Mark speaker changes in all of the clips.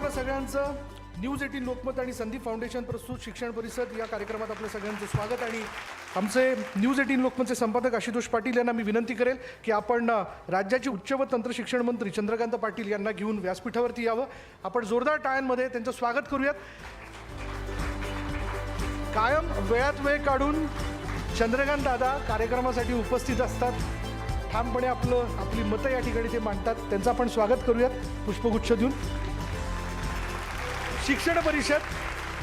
Speaker 1: आपलं सगळ्यांचं news eighteen Lokmat आणि संदीप फाउंडेशन प्रस्तुत शिक्षण परिषद या कार्यक्रमात आपलं सगळ्यांचं स्वागत आणि आमचे न्यूज एटीन लोकमतचे संपादक आशुतोष पाटील यांना मी विनंती करेल की आपण राज्याचे उच्च व तंत्रशिक्षण मंत्री चंद्रकांत पाटील यांना घेऊन व्यासपीठावरती यावं. आपण जोरदार टाळ्यांमध्ये त्यांचं स्वागत करूयात. कायम वेळात वेळ काढून चंद्रकांत दादा कार्यक्रमासाठी उपस्थित असतात. ठामपणे आपलं आपली मतं या ठिकाणी ते मांडतात. त्यांचं आपण स्वागत करूयात. पुष्पगुच्छ देऊन. शिक्षण परिषद.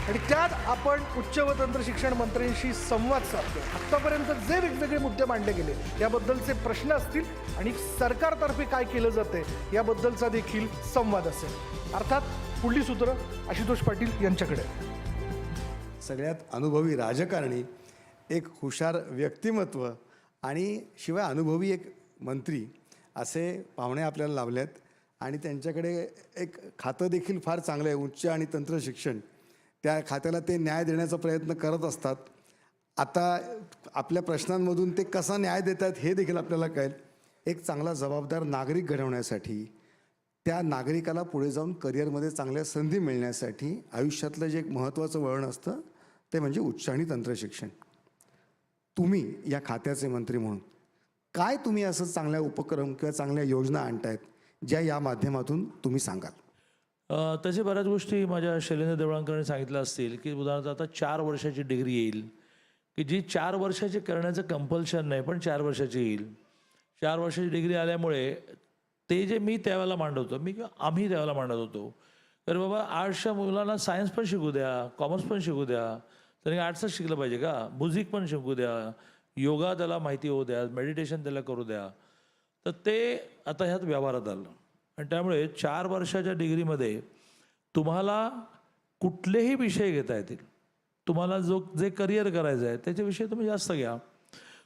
Speaker 1: आणि त्यात आपण उच्च व तंत्र शिक्षण मंत्र्यांशी संवाद साधतो आत्तापर्यंत जे वेगवेगळे मुद्दे मांडले गेले याबद्दलचे प्रश्न असतील आणि सरकारतर्फे काय केलं जाते याबद्दलचा देखील संवाद असेल. अर्थात पुढली सूत्र आशुतोष पाटील यांच्याकडे.
Speaker 2: सगळ्यात अनुभवी राजकारणी एक हुशार व्यक्तिमत्व आणि शिवाय अनुभवी एक मंत्री असे पाहुणे आपल्याला लाभलेत. आणि त्यांच्याकडे एक खातं देखील फार चांगलं आहे उच्च आणि तंत्र शिक्षण. त्या खात्याला ते न्याय देण्याचा प्रयत्न करत असतात. आता आपल्या प्रश्नांमधून ते कसा न्याय देतात हे देखील आपल्याला कळेल. एक चांगला जबाबदार नागरिक घडवण्यासाठी त्या नागरिकाला पुढे जाऊन करिअरमध्ये चांगल्या संधी मिळण्यासाठी आयुष्यातलं जे एक महत्त्वाचं वळण असतं ते म्हणजे उच्च आणि तंत्र शिक्षण. तुम्ही या खात्याचे मंत्री म्हणून काय तुम्ही असं चांगल्या उपक्रम किंवा चांगल्या योजना आणतायत? ज्या या माध्यमातून तुम्ही सांगाल.
Speaker 3: तसे बऱ्याच गोष्टी माझ्या शैलेंद्र देवळांकरांनी सांगितल्या असतील की उदाहरणार्थ आता चार वर्षाची डिग्री येईल की जी चार वर्षाची करण्याचं कंपल्शन नाही पण चार वर्षाची येईल. चार वर्षाची डिग्री आल्यामुळे ते जे मी त्यावेळेला मांडत होतो मी किंवा आम्ही त्यावेळेला मांडत होतो तर बाबा आर्ट्सच्या मुलांना सायन्स पण शिकू द्या कॉमर्स पण शिकू द्या त्यांनी आर्ट्सच शिकलं पाहिजे का? म्युझिक पण शिकू द्या योगा त्याला माहिती होऊ द्या मेडिटेशन त्याला करू द्या तर ते आता ह्यात व्यवहारात आलं. आणि त्यामुळे चार वर्षाच्या डिग्रीमध्ये तुम्हाला कुठलेही विषय घेता येतील. तुम्हाला जो जे करिअर करायचं आहे त्याच्याविषयी विषय तुम्ही जास्त घ्या.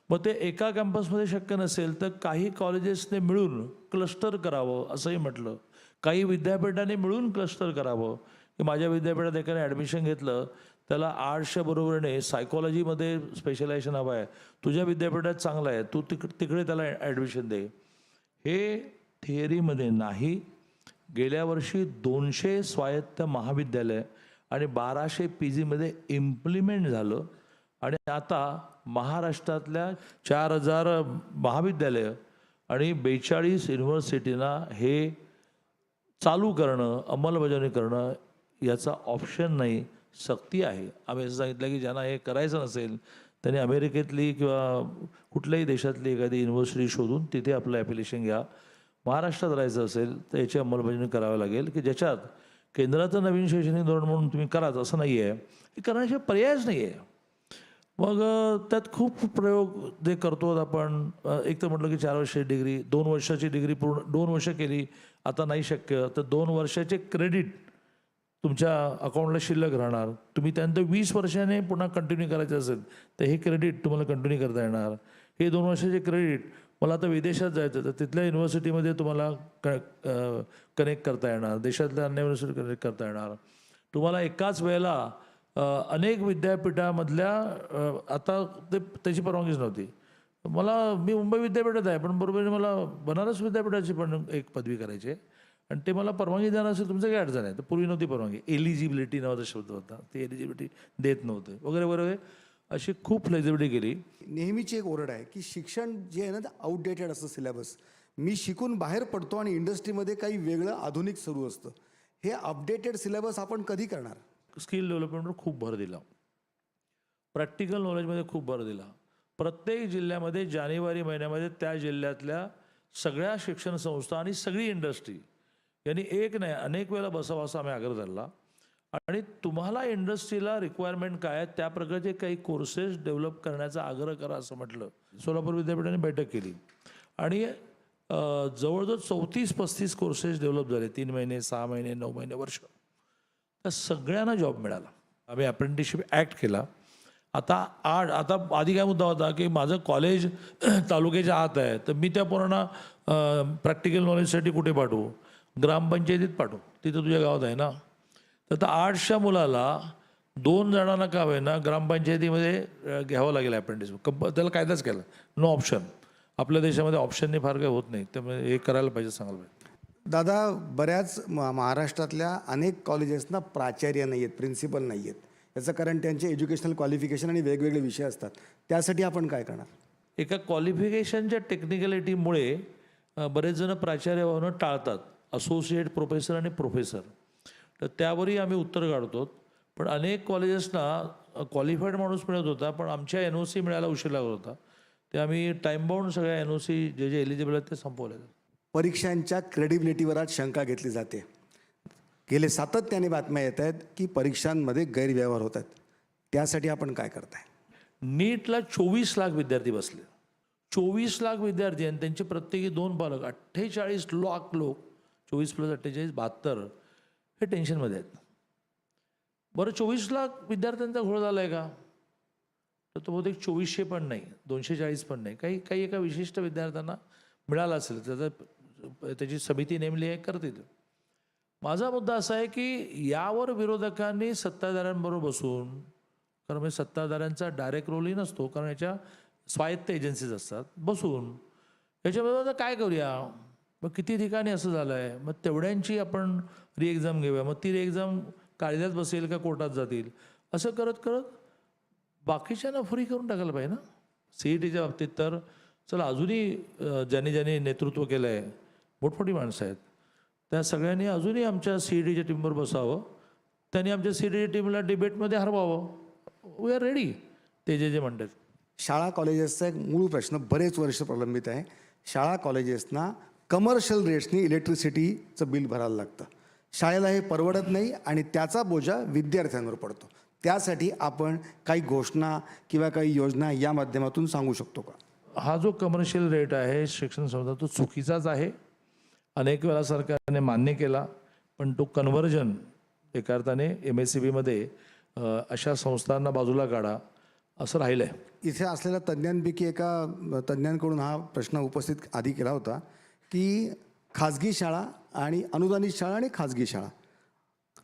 Speaker 3: मग ते एका कॅम्पसमध्ये शक्य नसेल तर काही कॉलेजेसने मिळून क्लस्टर करावं असंही म्हटलं. काही विद्यापीठाने मिळून क्लस्टर करावं. की माझ्या विद्यापीठात एकाने ॲडमिशन घेतलं. त्याला आर्ट्सच्या बरोबरीने सायकोलॉजीमध्ये स्पेशलायझेशन हवं आहे. तुझ्या विद्यापीठात चांगलं आहे. तू तिक तिकडे त्याला ॲडमिशन दे. हे थिअरीमध्ये नाही. गेल्या वर्षी दोनशे स्वायत्त महाविद्यालय आणि बाराशे पी जीमध्ये इम्प्लिमेंट झालं. आणि आता महाराष्ट्रातल्या चार हजार महाविद्यालय आणि बेचाळीस युनिव्हर्सिटीना हे चालू करणं अंमलबजावणी करणं याचा ऑप्शन नाही सक्ती आहे. आम्ही असं सांगितलं की ज्यांना हे करायचं नसेल त्यांनी अमेरिकेतली किंवा कुठल्याही देशातली एखादी युनिव्हर्सिटी शोधून तिथे आपलं ॲप्लिकेशन घ्या. महाराष्ट्रात राहायचं असेल तर याची अंमलबजावणी करावी लागेल की ज्याच्यात केंद्राचं नवीन शैक्षणिक धोरण म्हणून तुम्ही कराच असं नाही आहे हे करण्याशिवाय पर्यायच नाही आहे मग त्यात खूप प्रयोग जे करतो आपण एक तर म्हटलं की चार वर्षाची डिग्री दोन वर्षाची डिग्री पूर्ण दोन वर्ष केली आता नाही शक्य तर दोन वर्षाचे क्रेडिट तुमच्या अकाउंटला शिल्लक राहणार. तुम्ही त्यानंतर वीस वर्षाने पुन्हा कंटिन्यू करायचं असेल तर हे क्रेडिट तुम्हाला कंटिन्यू करता येणार. हे दोन वर्षाचे क्रेडिट मला आता विदेशात जायचं तर तिथल्या युनिव्हर्सिटीमध्ये तुम्हाला क कनेक्ट करता येणार. देशातल्या अन्य युनिव्हर्सिटी कनेक्ट करता येणार. तुम्हाला एकाच वेळेला अनेक विद्यापीठामधल्या आता ते त्याची परवानगीच नव्हती. मला मी मुंबई विद्यापीठात आहे पण बरोबर मला बनारस विद्यापीठाची पण एक पदवी करायची आहे. आणि ते मला परवानगी देणार असेल तुमचं काय अडचण आहे? तर पूर्वी नव्हती परवानगी. एलिजिबिलिटी नावाचा शब्द होता. ते एलिजिबिलिटी देत नव्हते. वगैरे वगैरे अशी खूप फ्लेक्झिबिलिटी केली.
Speaker 2: नेहमीची एक ओरड आहे की शिक्षण जे आहे ना ते आउटडेटेड असतं सिलेबस मी शिकून बाहेर पडतो आणि इंडस्ट्रीमध्ये काही वेगळं आधुनिक सुरू असतं. हे अपडेटेड सिलेबस आपण कधी करणार?
Speaker 3: स्किल डेव्हलपमेंटवर खूप भर दिला. प्रॅक्टिकल नॉलेजमध्ये खूप भर दिला. प्रत्येक जिल्ह्यामध्ये जानेवारी महिन्यामध्ये त्या जिल्ह्यातल्या सगळ्या शिक्षण संस्था आणि सगळी इंडस्ट्री यांनी एक नाही अनेक वेळेला बसावा असा आम्ही आग्रह धरला. आणि तुम्हाला इंडस्ट्रीला रिक्वायरमेंट काय आहे त्या प्रकारचे काही कोर्सेस डेव्हलप करण्याचा आग्रह करा असं म्हटलं. सोलापूर विद्यापीठाने बैठक केली. आणि जवळजवळ चौतीस पस्तीस कोर्सेस डेव्हलप झाले. तीन महिने सहा महिने नऊ महिने वर्ष. त्या सगळ्यांना जॉब मिळाला. आम्ही अप्रेंटिसशिप ॲक्ट केला. आता आठ आता आधी काय मुद्दा होता की माझं कॉलेज तालुक्याच्या आत आहे. तर मी त्या पोरांना प्रॅक्टिकल नॉलेजसाठी कुठे पाठवू? ग्रामपंचायतीत पाठवू. तिथं तुझ्या गावात आहे ना? तर आता आर्ट्सच्या मुलाला दोन जणांना का ना ग्रामपंचायतीमध्ये घ्यावं लागेल अप्रेंटिस कंप त्याला कायदाच केला. नो ऑप्शन आपल्या देशामध्ये ऑप्शनने फार काही होत नाही. त्यामुळे हे करायला पाहिजे सांगायला पाहिजे.
Speaker 2: दादा बऱ्याच म- महाराष्ट्रातल्या अनेक कॉलेजेसना प्राचार्य नाही आहेत प्रिन्सिपल नाही आहेत याचं कारण त्यांचे एज्युकेशनल क्वालिफिकेशन आणि वेगवेगळे विषय असतात. त्यासाठी आपण काय करणार?
Speaker 3: एका क्वालिफिकेशनच्या टेक्निकॅलिटीमुळे बरेच जण प्राचार्य होणं टाळतात. असोसिएट प्रोफेसर आणि प्रोफेसर तर त्यावरही आम्ही उत्तर काढतो. पण अनेक कॉलेजेसना क्वालिफाईड माणूस मिळत होता पण आमच्या एन ओ सी मिळायला उशीर लागत होता. ते आम्ही टाईम बाउंड सगळ्या N O C J J eligible आहेत ते संपवले.
Speaker 2: परीक्षांच्या क्रेडिबिलिटीवर आज शंका घेतली जाते. गेले सातत्याने बातम्या येत आहेत की परीक्षांमध्ये गैरव्यवहार होत आहेत. त्यासाठी आपण काय करताय?
Speaker 3: नीटला चोवीस लाख विद्यार्थी बसले. चोवीस लाख विद्यार्थी आणि त्यांचे प्रत्येकी दोन पालक अठ्ठेचाळीस लाख लोक चोवीस प्लस अठ्ठेचाळीस बहात्तर हे टेन्शनमध्ये आहेत. बरं चोवीस लाख विद्यार्थ्यांचा घोळ झाला आहे का? तर तो बहुतेक चोवीसशे पण नाही दोनशे चाळीस पण नाही. काही काही एका विशिष्ट विद्यार्थ्यांना मिळाला असेल त्याचा त्याची समिती नेमली आहे करतील. माझा मुद्दा असा आहे की यावर विरोधकांनी सत्ताधाऱ्यांबरोबर बसून कारण म्हणजे सत्ताधाऱ्यांचा डायरेक्ट रोलही नसतो कारण याच्या स्वायत्त एजन्सीज असतात बसून याच्याबरोबर काय करूया? मग किती ठिकाणी असं झालं आहे मग तेवढ्यांची आपण री एक्झाम घेऊया. मग ती री एक्झाम कायद्यात बसेल का कोर्टात जातील? असं करत करत बाकीच्यांना फ्री करून टाकायला पाहिजे ना? सी ई टीच्या बाबतीत तर चला अजूनही ज्यांनी ज्यांनी नेतृत्व केलं आहे मोठमोठी माणसं आहेत. त्या सगळ्यांनी अजूनही आमच्या सी ई टीच्या टीमवर बसावं. त्यांनी आमच्या सी ई टीच्या टीमला डिबेटमध्ये हरवावं. वी आर रेडी ते जे जे म्हणतात.
Speaker 2: शाळा कॉलेजेसचा एक मूळ प्रश्न बरेच वर्ष प्रलंबित आहे. शाळा कॉलेजेसना कमर्शियल रेट्सनी इलेक्ट्रिसिटीचं बिल भरायला लागतं. शाळेला हे परवडत नाही आणि त्याचा बोजा विद्यार्थ्यांवर पडतो. त्यासाठी आपण काही घोषणा किंवा काही योजना या माध्यमातून सांगू शकतो का?
Speaker 3: हा जो कमर्शियल रेट आहे शिक्षण संस्था तो चुकीचाच आहे. अनेक वेळा सरकारने मान्य केला पण तो कन्व्हर्जन एका अर्थाने एम एस सी बीमध्ये अशा संस्थांना बाजूला काढा असं राहिलं आहे
Speaker 2: इथे असलेल्या तज्ज्ञांपैकी एका तज्ज्ञांकडून हा प्रश्न उपस्थित आधी केला होता. की खाजगी शाळा आणि अनुदानित शाळा आणि खाजगी शाळा.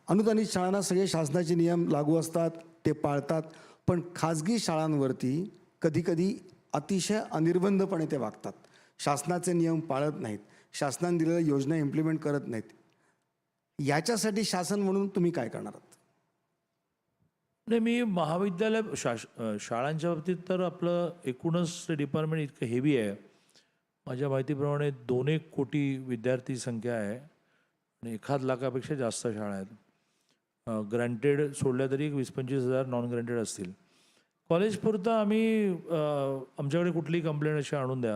Speaker 2: अनुदानित शाळांना सगळे शासनाचे नियम लागू असतात ते पाळतात पण खाजगी शाळांवरती कधीकधी अतिशय अनिर्बंधपणे ते वागतात. शासनाचे नियम पाळत नाहीत शासनाने दिलेल्या योजना इम्प्लिमेंट करत नाहीत. याच्यासाठी शासन म्हणून तुम्ही काय करणार आहात?
Speaker 3: नाही मी महाविद्यालय शाश शाळांच्या बाबतीत तर आपलं एकूणच डिपार्टमेंट इतकं हेवी आहे. माझ्या माहितीप्रमाणे दोन एक कोटी विद्यार्थी संख्या आहे आणि एखाद लाखापेक्षा जास्त शाळा आहेत. ग्रँटेड सोडल्या तरी एक वीस पंचवीस हजार नॉन ग्रँटेड असतील कॉलेजपुरतं आम्ही आमच्याकडे कुठलीही कंप्लेंट अशी आणून द्या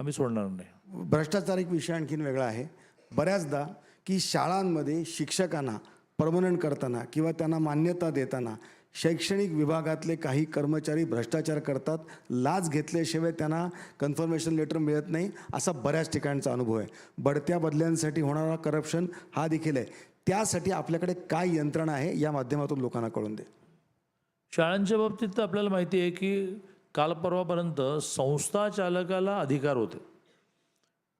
Speaker 3: आम्ही सोडणार नाही.
Speaker 2: भ्रष्टाचार एक विषय आणखीन वेगळा आहे. बऱ्याचदा की शाळांमध्ये शिक्षकांना परमनंट करताना किंवा त्यांना मान्यता देताना शैक्षणिक विभागातले काही कर्मचारी भ्रष्टाचार करतात लाच घेतल्याशिवाय त्यांना कन्फर्मेशन लेटर मिळत नाही असा बऱ्याच ठिकाणचा अनुभव आहे. बढत्या बदल्यांसाठी होणारा करप्शन हा देखील आहे. त्यासाठी आपल्याकडे काय यंत्रणा आहे या माध्यमातून लोकांना कळून दे.
Speaker 3: शाळांच्या बाबतीत तर आपल्याला माहिती आहे की काल परवापर्यंत संस्था चालकाला अधिकार होते.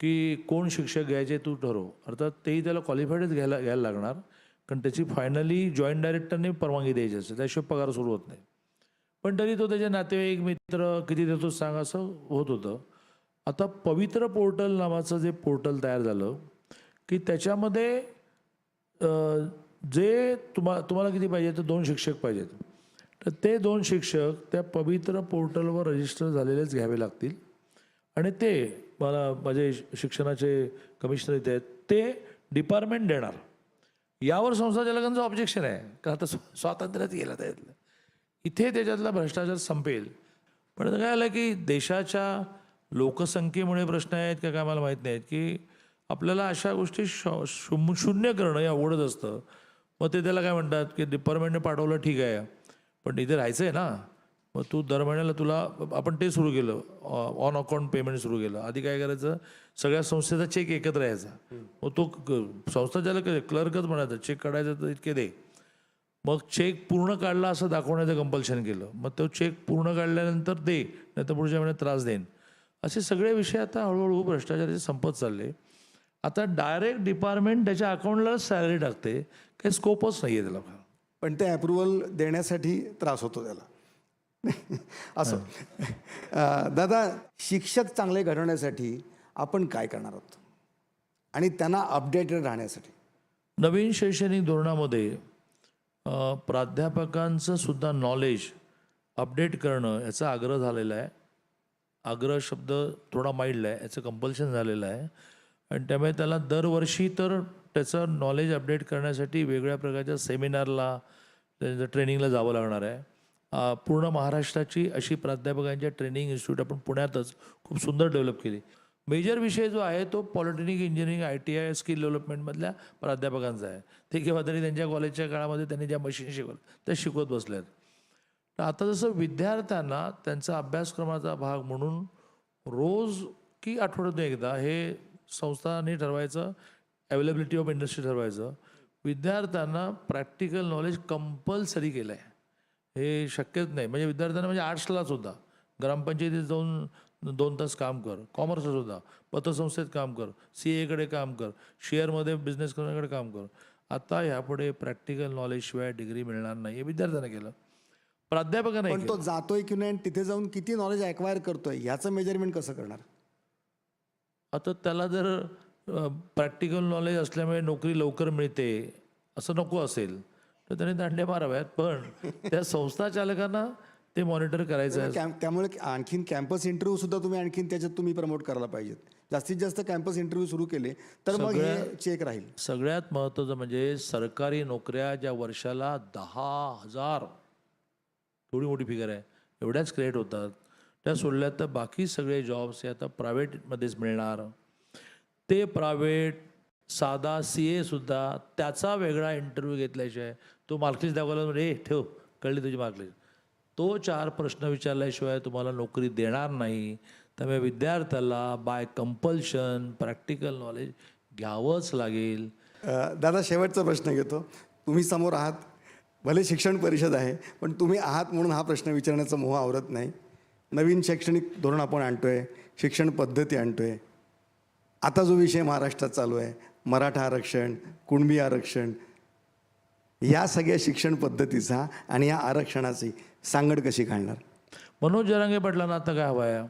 Speaker 3: की कोण शिक्षक घ्यायचे तू ठरव. अर्थात तेही त्याला क्वालिफाईडच घ्यायला घ्यायला लागणार. कारण त्याची फायनली जॉईंट डायरेक्टरने परवानगी द्यायची असते त्याशिवाय पगार सुरू होत नाही. पण तरी तो त्याचे नातेवाईक मित्र किती देतो सांग असं होत होतं. आता पवित्र पोर्टल नावाचं जे पोर्टल तयार झालं की त्याच्यामध्ये जे तुम्हा तुम्हाला किती पाहिजे तर दोन शिक्षक पाहिजेत. तर ते दोन शिक्षक त्या पवित्र पोर्टलवर रजिस्टर झालेलेच घ्यावे लागतील. आणि ते मला माझे शिक्षणाचे कमिशनर इथे आहेत ते डिपार्टमेंट देणार. यावर संस्थाचालकांचं ऑब्जेक्शन आहे. का आता स्वातंत्र्यात गेलं त्यातलं इथे त्याच्यातला भ्रष्टाचार संपेल. पण आता काय आलं की देशाच्या लोकसंख्येमुळे प्रश्न आहेत का काय मला माहीत नाहीत. की आपल्याला अशा गोष्टी श- शून- शून्य करणं हे अवघडच असतं. मग ते त्याला काय म्हणतात की डिपार्टमेंटने पाठवलं ठीक आहे. पण इथे राहायचं आहे ना. मग तू दर महिन्याला तुला आपण ते सुरू केलं ऑन अकाउंट पेमेंट सुरू केलं. आधी काय करायचं सगळ्या संस्थेचा चेक एकत्र यायचा. मग तो संस्था ज्याला क्लर्कच म्हणायचा चेक काढायचा तर इतके दे. मग चेक पूर्ण काढला असं दाखवण्याचं कंपल्शन केलं. मग तो चेक पूर्ण काढल्यानंतर दे नाही तर पुढच्या महिन्यात त्रास देईन. असे सगळे विषय आता हळूहळू भ्रष्टाचाराचे संपत चालले. आता डायरेक्ट डिपार्टमेंट त्याच्या अकाउंटला सॅलरी टाकते. काही स्कोपच नाही आहे त्याला.
Speaker 2: पण ते अप्रुव्हल देण्यासाठी त्रास होतो त्याला. असं. दादा शिक्षक चांगले घडवण्यासाठी आपण काय करणार आहोत? आणि त्यांना अपडेटेड राहण्यासाठी.
Speaker 3: नवीन शैक्षणिक धोरणामध्ये प्राध्यापकांचं सुद्धा नॉलेज अपडेट करणं याचा आग्रह झालेला आहे. आग्रह शब्द थोडा माइल्ड आहे याचं कंपल्शन झालेलं आहे. आणि त्यामुळे त्याला दरवर्षी तर त्याचं नॉलेज अपडेट करण्यासाठी वेगळ्या प्रकारच्या सेमिनारला त्यांच्या ट्रेनिंगला जावं लागणार आहे. पूर्ण महाराष्ट्राची अशी प्राध्यापकांच्या ट्रेनिंग इन्स्टिट्यूट आपण पुण्यातच खूप सुंदर डेव्हलप केली. मेजर विषय जो आहे तो polytechnic engineering I T I skill डेव्हलपमेंटमधल्या प्राध्यापकांचा आहे. ते किंवा तरी त्यांच्या कॉलेजच्या काळामध्ये त्यांनी ज्या मशीन शिकवलं त्या शिकवत बसल्यात. तर आता जसं विद्यार्थ्यांना त्यांचा अभ्यासक्रमाचा भाग म्हणून रोज की आठवड्यातून एकदा हे संस्थांनी ठरवायचं अवेलेबिलिटी ऑफ इंडस्ट्री ठरवायचं. विद्यार्थ्यांना प्रॅक्टिकल नॉलेज कंपल्सरी केलं आहे हे शक्यच नाही. म्हणजे विद्यार्थ्यांना म्हणजे आर्ट्सला सुद्धा ग्रामपंचायतीत जाऊन दोन तास काम कर. कॉमर्सला सुद्धा पतसंस्थेत काम कर. सी एकडे काम कर. शेअरमध्ये बिझनेस करण्याकडे काम कर. आता ह्यापुढे प्रॅक्टिकल नॉलेजशिवाय डिग्री मिळणार नाही हे विद्यार्थ्यांना केलं. प्राध्यापकांना
Speaker 2: पण तो जातोय की नाही आणि तिथे जाऊन किती नॉलेज अक्वायर करतोय ह्याचं मेजरमेंट कसं करणार?
Speaker 3: आता त्याला जर प्रॅक्टिकल नॉलेज असल्यामुळे नोकरी लवकर मिळते असं नको असेल. तर त्याने दांडे माराव्यात. पण त्या संस्था चालकांना ते मॉनिटर करायचं आहे.
Speaker 2: कॅम्प त्यामुळे आणखीन कॅम्पस इंटरव्ह्यू सुद्धा तुम्ही आणखीन त्याच्यात तुम्ही प्रमोट करायला पाहिजेत. जास्तीत जास्त कॅम्पस इंटरव्ह्यू सुरू केले तर मग हे चेक राहील.
Speaker 3: सगळ्यात महत्त्वाचं म्हणजे सरकारी नोकऱ्या ज्या वर्षाला दहा हजार थोडी मोठी फिगर आहे. एवढ्याच क्रिएट होतात. त्या सोडल्या तर बाकी सगळे जॉब्स हे आता प्रायव्हेटमध्येच मिळणार. ते प्रायव्हेट साधा सी एसुद्धा त्याचा वेगळा इंटरव्ह्यू घेतल्याशिवाय तो मार्कलिस्ट दाखवला म्हणजे ठेव कळली तुझी मार्कलिस्ट तो चार प्रश्न विचारल्याशिवाय तुम्हाला नोकरी देणार नाही. त्यामुळे विद्यार्थ्याला बाय कंपल्शन प्रॅक्टिकल नॉलेज घ्यावंच लागेल.
Speaker 2: दादा शेवटचा प्रश्न घेतो. तुम्ही समोर आहात. भले शिक्षण परिषद आहे पण तुम्ही आहात म्हणून हा प्रश्न विचारण्याचा मोह आवरत नाही. नवीन शैक्षणिक धोरण आपण आणतोय शिक्षण पद्धती आणतोय. आता जो विषय महाराष्ट्रात चालू आहे मराठा आरक्षण कुणबी आरक्षण या सगळ्या शिक्षण पद्धतीचा आणि या आरक्षणाची सांगड कशी काढणार
Speaker 3: मनोज जरांगे पाटलांना आता काय हवं आहे?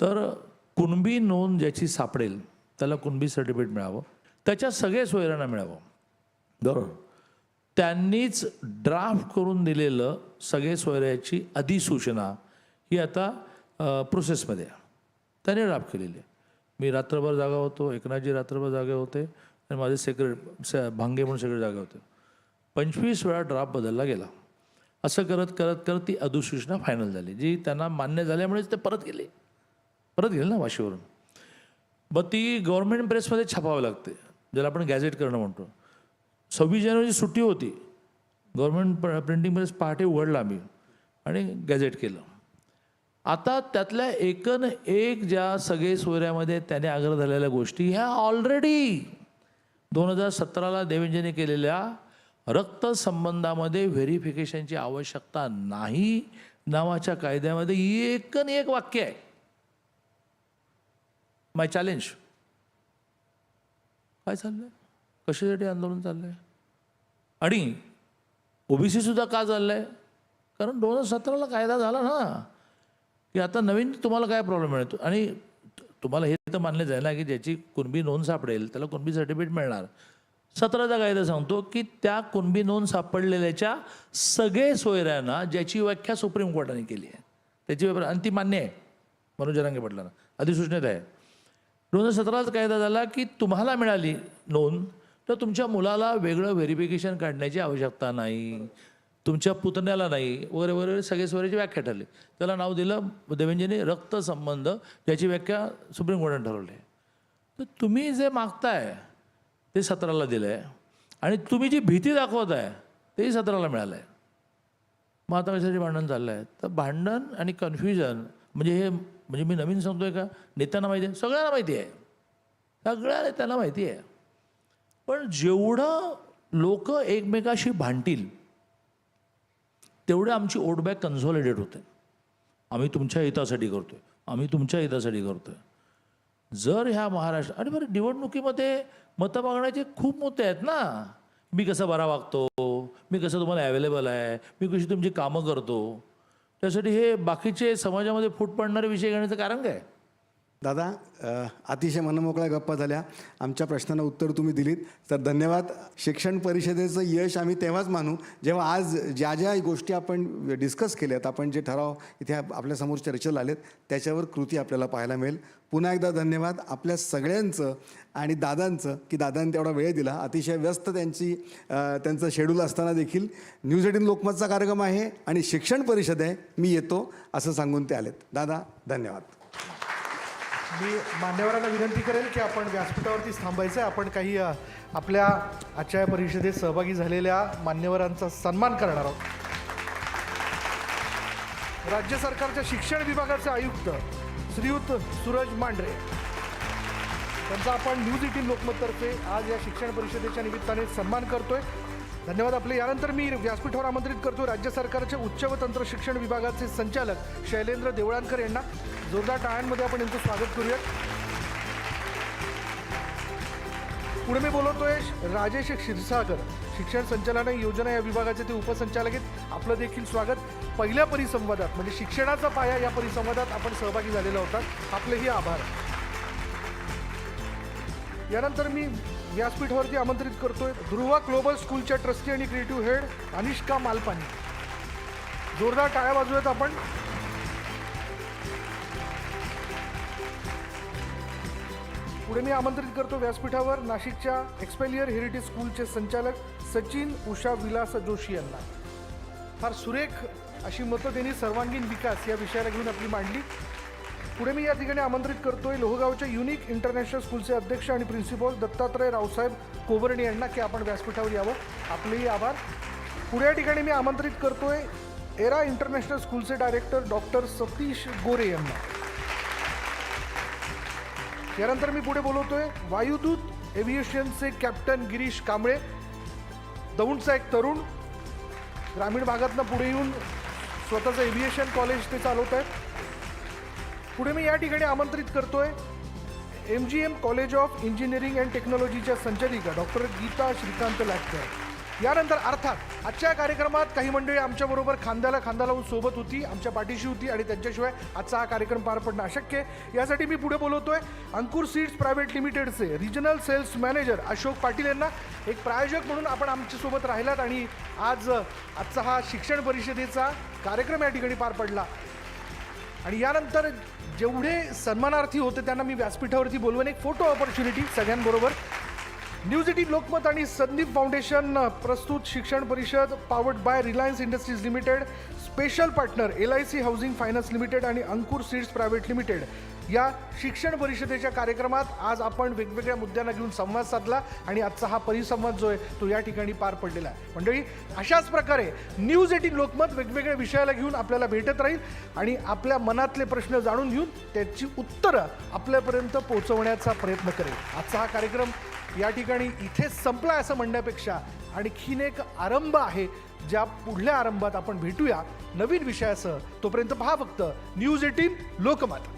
Speaker 3: तर कुणबी नोंद ज्याची सापडेल त्याला कुणबी सर्टिफिकेट मिळावं. त्याच्या सगळे सोयऱ्यांना मिळावं. बरोबर. त्यांनीच ड्राफ्ट करून दिलेलं सगळे सोयऱ्याची अधिसूचना ही आता प्रोसेसमध्ये आहे. त्याने ड्राफ्ट केलेली आहे. मी रात्रभर जागा होतो एकनाथजी रात्रभर जागे होते आणि माझे सेक्रेट भांगे म्हणून सगळे जागे होते. पंचवीस वेळा ड्राफ्ट बदलला गेला. असं करत करत करत ती अधिसूचना फायनल झाली जी त्यांना मान्य झाल्यामुळेच ते परत गेले. परत गेले ना वाशीवरून. मग ती गव्हर्नमेंट प्रेसमध्ये छापावं लागते ज्याला आपण गॅझेट करणं म्हणतो. सव्वीस जानेवारीची सुट्टी होती. गव्हर्नमेंट प्रिंटिंग प्रेस पहाटे उघडला आम्ही आणि गॅझेट केलं. आता त्यातल्या एकन एक ज्या सगळे सोयऱ्यामध्ये त्याने आग्रह झालेल्या गोष्टी ह्या ऑलरेडी दोन हजार सतराला देवेंद्रने केलेल्या रक्तसंबंधामध्ये व्हेरिफिकेशनची आवश्यकता नाही नावाच्या कायद्यामध्ये एकन एक वाक्य आहे. माय चॅलेंज काय चाललंय? कशासाठी आंदोलन चाललंय? आणि ओबीसी सुद्धा का चाललंय? कारण दोन हजार सतराला कायदा झाला ना. की आता नवीन तुम्हाला काय प्रॉब्लेम मिळतो? आणि तुम्हाला हे तर मानले जाईल ना की ज्याची कुणबी नोंद सापडेल त्याला कुणबी सर्टिफिकेट मिळणार. सतराचा कायदा सांगतो की त्या कुणबी नोंद सापडलेल्याच्या सगळे सोयऱ्यांना ज्याची व्याख्या सुप्रीम कोर्टाने केली आहे. त्याची व्यापार आणि ती मान्य आहे. मनोज जरांगे पाटलांना. अधिसूचनेत आहे. दोन हजार सतराचा कायदा झाला की तुम्हाला मिळाली नोंद तर तुमच्या मुलाला वेगळं व्हेरिफिकेशन काढण्याची आवश्यकता नाही. तुमच्या पुतण्याला नाही वगैरे वगैरे सगळे स्वराची व्याख्या ठरली. त्याला नाव दिलं देवेंद्रने रक्तसंबंध याची व्याख्या सुप्रीम कोर्टाने ठरवली. तर तुम्ही जे मागताय ते सतराला दिलं आहे आणि तुम्ही जी भीती दाखवताय तेही सतराला मिळालं आहे मग आता कशाचे भांडण चाललं आहे तर भांडण आणि कन्फ्युजन म्हणजे हे म्हणजे मी नवीन सांगतोय का? नेत्यांना माहिती आहे सगळ्यांना माहिती आहे. सगळ्या नेत्यांना माहिती आहे. पण जेवढं लोक एकमेकाशी भांडतील तेवढं आमची ओटबॅक कन्सॉलिडेट होते. आम्ही तुमच्या हितासाठी करतो आहे आम्ही तुमच्या हितासाठी करतो आहे जर ह्या महाराष्ट्र आणि बरं निवडणुकीमध्ये मतं मागण्याचे खूप मुद्दे आहेत ना. मी कसं बरा वागतो? मी कसं तुम्हाला अवेलेबल आहे? मी कशी तुमची कामं करतो? त्यासाठी हे बाकीचे समाजामध्ये फूट पडणारे विषय घेण्याचं कारण काय?
Speaker 2: दादा अतिशय मनमोकळ्या गप्पा झाल्या. आमच्या प्रश्नांना उत्तर तुम्ही दिलीत. तर धन्यवाद. शिक्षण परिषदेचं यश आम्ही तेव्हाच मानू जेव्हा आज ज्या ज्या गोष्टी आपण डिस्कस केल्यात आपण जे ठराव इथे आपल्यासमोर चर्चेला आलेत त्याच्यावर कृती आपल्याला पाहायला मिळेल. पुन्हा एकदा धन्यवाद. आपल्या सगळ्यांचं आणि दादांचं की दादांनी तेवढा वेळ दिला. अतिशय व्यस्त त्यांची त्यांचं शेड्यूल असताना देखील. न्यूज एटीन लोकमतचा कार्यक्रम आहे आणि शिक्षण परिषद आहे. मी येतो असं सांगून ते आलेत. दादा धन्यवाद.
Speaker 1: मी मान्यवरांना विनंती करेल की आपण व्यासपीठावरतीच थांबायचं आहे. आपण काही आपल्या आजच्या या परिषदेत सहभागी झालेल्या मान्यवरांचा सन्मान करणार आहोत. राज्य सरकारच्या शिक्षण विभागाचे आयुक्त श्रीयुत सूरज मांढरे त्यांचा आपण न्यूज एटीन लोकमततर्फे आज या शिक्षण परिषदेच्या निमित्ताने सन्मान करतोय. धन्यवाद आपले. यानंतर मी व्यासपीठावर आमंत्रित करतो राज्य सरकारचे उच्च व तंत्र शिक्षण विभागाचे संचालक शैलेंद्र देवळांकर यांना. जोरदार टाळ्यांमध्ये आपण यांचं स्वागत करूयात. पुढे मी बोलवतोय राजेश क्षीरसागर शिक्षण संचालना योजना या विभागाचे ते उपसंचालक आहेत. आपलं देखील स्वागत. पहिल्या परिसंवादात म्हणजे शिक्षणाचा पाया या परिसंवादात आपण सहभागी झालेला होता. आपलेही आभार. यानंतर मी व्यासपीठावरती आमंत्रित करतोय ध्रुवा ग्लोबल स्कूलच्या ट्रस्टी आणि क्रिएटिव्ह हेड अनिष्का मालपानी. जोरदार टाळ्या बाजूयात आपण. पुढे मी आमंत्रित करतो व्यासपीठावर नाशिकच्या एक्सपेलियर हेरिटेज स्कूलचे संचालक सचिन उषा विलास जोशी यांना. फार सुरेख अशी मतं त्यांनी सर्वांगीण विकास या विषयाला घेऊन आपली मांडली. पुढे मी या ठिकाणी आमंत्रित करतोय लोहगावच्या युनिक इंटरनॅशनल स्कूलचे अध्यक्ष आणि प्रिन्सिपॉल दत्तात्रय रावसाहेब कोवर्णी यांना की आपण व्यासपीठावर यावं. आपलेही आभार. पुढे या ठिकाणी मी आमंत्रित करतोय एरा इंटरनॅशनल स्कूलचे डायरेक्टर डॉक्टर सतीश गोरे यांना. यानंतर मी पुढे बोलवतोय. वायुदूत एव्हिएशनचे कॅप्टन गिरीश कांबळे दौंडचा एक तरुण ग्रामीण भागातनं पुढे येऊन स्वतःचं एव्हिएशन कॉलेज ते चालवत आहेत पुढे मी या ठिकाणी आमंत्रित करतोय M G M college of engineering and टेक्नॉलॉजीच्या संचालिका डॉक्टर गीता श्रीकांत लाटकर. यानंतर अर्थात आजच्या कार्यक्रमात काही मंडळी आमच्याबरोबर खांद्याला खांदा लावून सोबत होती आमच्या पाठीशी होती आणि त्यांच्याशिवाय आजचा हा कार्यक्रम पार पडणं अशक्य यासाठी मी पुढे बोलवतोय अंकुर सीड्स प्रायव्हेट लिमिटेडचे regional sales manager Ashok Patil यांना. एक प्रायोजक म्हणून आपण आमच्यासोबत राहिलात आणि आज आजचा हा शिक्षण परिषदेचा कार्यक्रम या ठिकाणी पार पडला. आणि यानंतर जेवढे सन्मानार्थी होते त्यांना मी व्यासपीठावरती बोलवेन एक फोटो ऑपॉर्च्युनिटी सगळ्यांबरोबर न्यूज एटीन लोकमत आणि संदीप फाउंडेशन प्रस्तुत शिक्षण परिषद powered by Reliance Industries Limited special partner L I C housing finance limited आणि अंकुर सीड्स प्रायव्हेट लिमिटेड या शिक्षण परिषदेच्या कार्यक्रमात आज आपण वेगवेगळ्या मुद्द्यांना घेऊन संवाद साधला आणि आजचा हा परिसंवाद जो आहे तो या ठिकाणी पार पडलेला आहे. मंडळी अशाच प्रकारे न्यूज एटीन लोकमत वेगवेगळ्या विषयाला घेऊन आपल्याला भेटत राहील आणि आपल्या मनातले प्रश्न जाणून घेऊन त्याची उत्तरं आपल्यापर्यंत पोहोचवण्याचा प्रयत्न करेल. आजचा हा कार्यक्रम या ठिकाणी इथेच संपला असं म्हणण्यापेक्षा आणखीन एक आरंभ आहे ज्या पुढल्या आरंभात आपण भेटूया नवीन विषयासह. तोपर्यंत पहा फक्त न्यूज एटीन लोकमत.